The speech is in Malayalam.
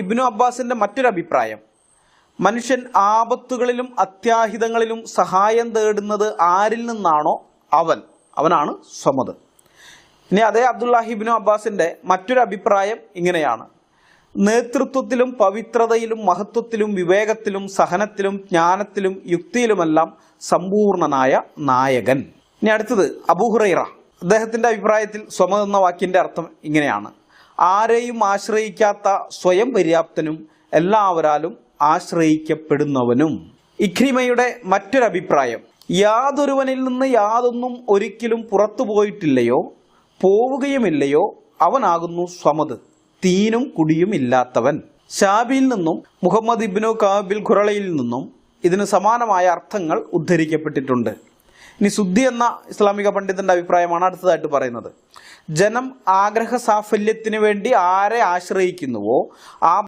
ഇബ്നു അബ്ബാസിന്റെ മറ്റൊരു അഭിപ്രായം. മനുഷ്യൻ ആപത്തുകളിലും അത്യാഹിതങ്ങളിലും സഹായം തേടുന്നത് ആരിൽ നിന്നാണോ? അവൻ. അവനാണ് സ്വമത്. ഇനി അതേ അബ്ദുല്ലാഹിബിനു അബ്ബാസിന്റെ മറ്റൊരു അഭിപ്രായം ഇങ്ങനെയാണ്. നേതൃത്വത്തിലും പവിത്രതയിലും മഹത്വത്തിലും വിവേകത്തിലും സഹനത്തിലും ജ്ഞാനത്തിലും യുക്തിയിലുമെല്ലാം സമ്പൂർണനായ നായകൻ. ഇനി അടുത്തത് അബൂഹുറൈറ അദ്ദേഹത്തിന്റെ അഭിപ്രായത്തിൽ സ്വമത് എന്ന വാക്കിന്റെ അർത്ഥം ഇങ്ങനെയാണ്. ആരെയും ആശ്രയിക്കാത്ത സ്വയം പര്യാപ്തനും എല്ലാവരാലും ആശ്രയിക്കപ്പെടുന്നവനും. ഇഖ്രിമയുടെ മറ്റൊരഭിപ്രായം യാതൊരുവനിൽ നിന്ന് യാതൊന്നും ഒരിക്കലും പുറത്തു പോയിട്ടില്ലയോ പോവുകയുമില്ലയോ അവനാകുന്നു സ്വമത് തീനും കുടിയും ഇല്ലാത്തവൻ. ഷാബിയിൽ നിന്നും മുഹമ്മദ് ഇബ്നു കാബിൽ ഖുറളയിൽ നിന്നും ഇതിന് സമാനമായ അർത്ഥങ്ങൾ ഉദ്ധരിക്കപ്പെട്ടിട്ടുണ്ട്. ഇനി സുദ്ധി എന്ന ഇസ്ലാമിക പണ്ഡിതന്റെ അഭിപ്രായമാണ് അടുത്തതായിട്ട് പറയുന്നത്. ജനം ആഗ്രഹ സാഫല്യത്തിന് വേണ്ടി ആരെ ആശ്രയിക്കുന്നുവോ ആ